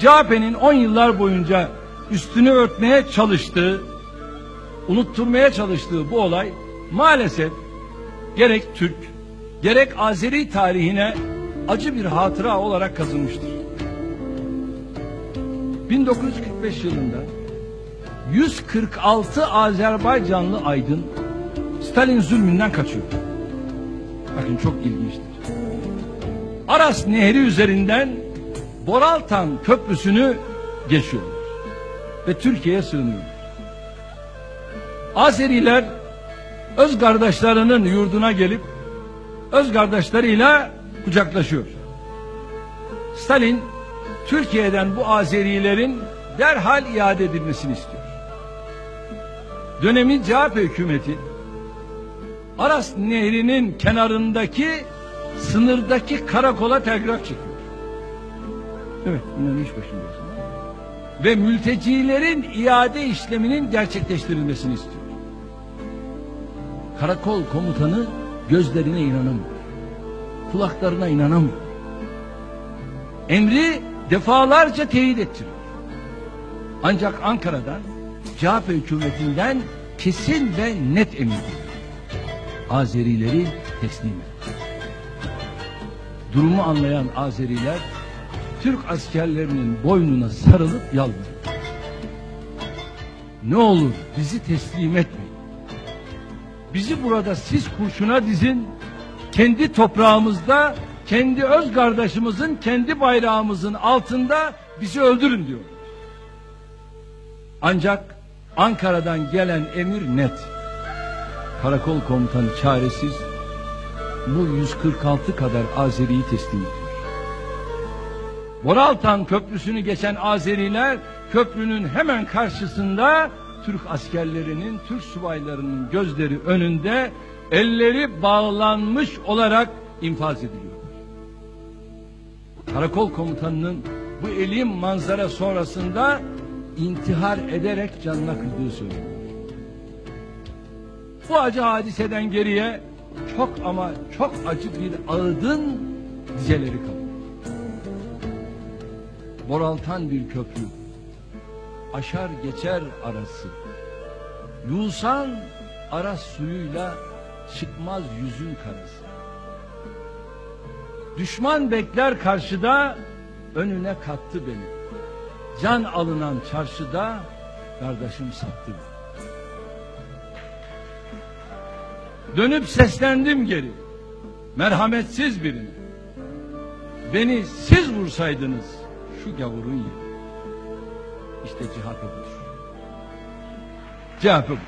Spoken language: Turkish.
CHP'nin 10 yıllar boyunca üstünü örtmeye çalıştığı, unutturmaya çalıştığı bu olay maalesef gerek Türk, gerek Azeri tarihine acı bir hatıra olarak kazınmıştır. 1945 yılında 146 Azerbaycanlı aydın Stalin zulmünden kaçıyor. Bakın çok ilginçtir. Aras Nehri üzerinden Boraltan Köprüsü'nü geçiyorlar. Ve Türkiye'ye sığınıyorlar. Azeriler öz kardeşlerinin yurduna gelip öz kardeşleriyle kucaklaşıyor. Stalin Türkiye'den bu Azerilerin derhal iade edilmesini istiyor. Dönemin CHP hükümeti Aras Nehri'nin kenarındaki sınırdaki karakola telgraf Evet, bunların iş başındayız. Ve mültecilerin iade işleminin gerçekleştirilmesini istiyor. Karakol komutanı gözlerine inanamıyor. Kulaklarına inanamıyor. Emri defalarca teyit ettiriyor. Ancak Ankara'dan CHP hükümetinden kesin ve net geliyor. Azerileri teslim et. Durumu anlayan Azeriler Türk askerlerinin boynuna sarılıp yalvarıyor. Ne olur bizi teslim etmeyin. Bizi burada siz kurşuna dizin. Kendi toprağımızda, kendi öz kardeşimizin, kendi bayrağımızın altında bizi öldürün diyor. Ancak Ankara'dan gelen emir net. Karakol komutanı çaresiz bu 146 kadar Azeri'yi teslim ediyor. Boraltan Köprüsü'nü geçen Azeriler köprünün hemen karşısında Türk askerlerinin, Türk subaylarının gözleri önünde elleri bağlanmış olarak infaz ediliyor. Karakol komutanının bu elim manzara sonrasında intihar ederek canına kıydığı söyleniyor. Bu acı hadiseden geriye çok ama çok acı bir ağıdın dizeleri kalıyor. Boraltan bir köprü, aşar geçer arası. Yusan aras suyuyla çıkmaz yüzün karası. Düşman bekler karşıda, önüne kattı beni. Can alınan çarşıda, kardeşim sattı beni. Dönüp seslendim geri. Merhametsiz birine. Beni siz vursaydınız şu gavurun yeri. İşte CHP budur. CHP budur.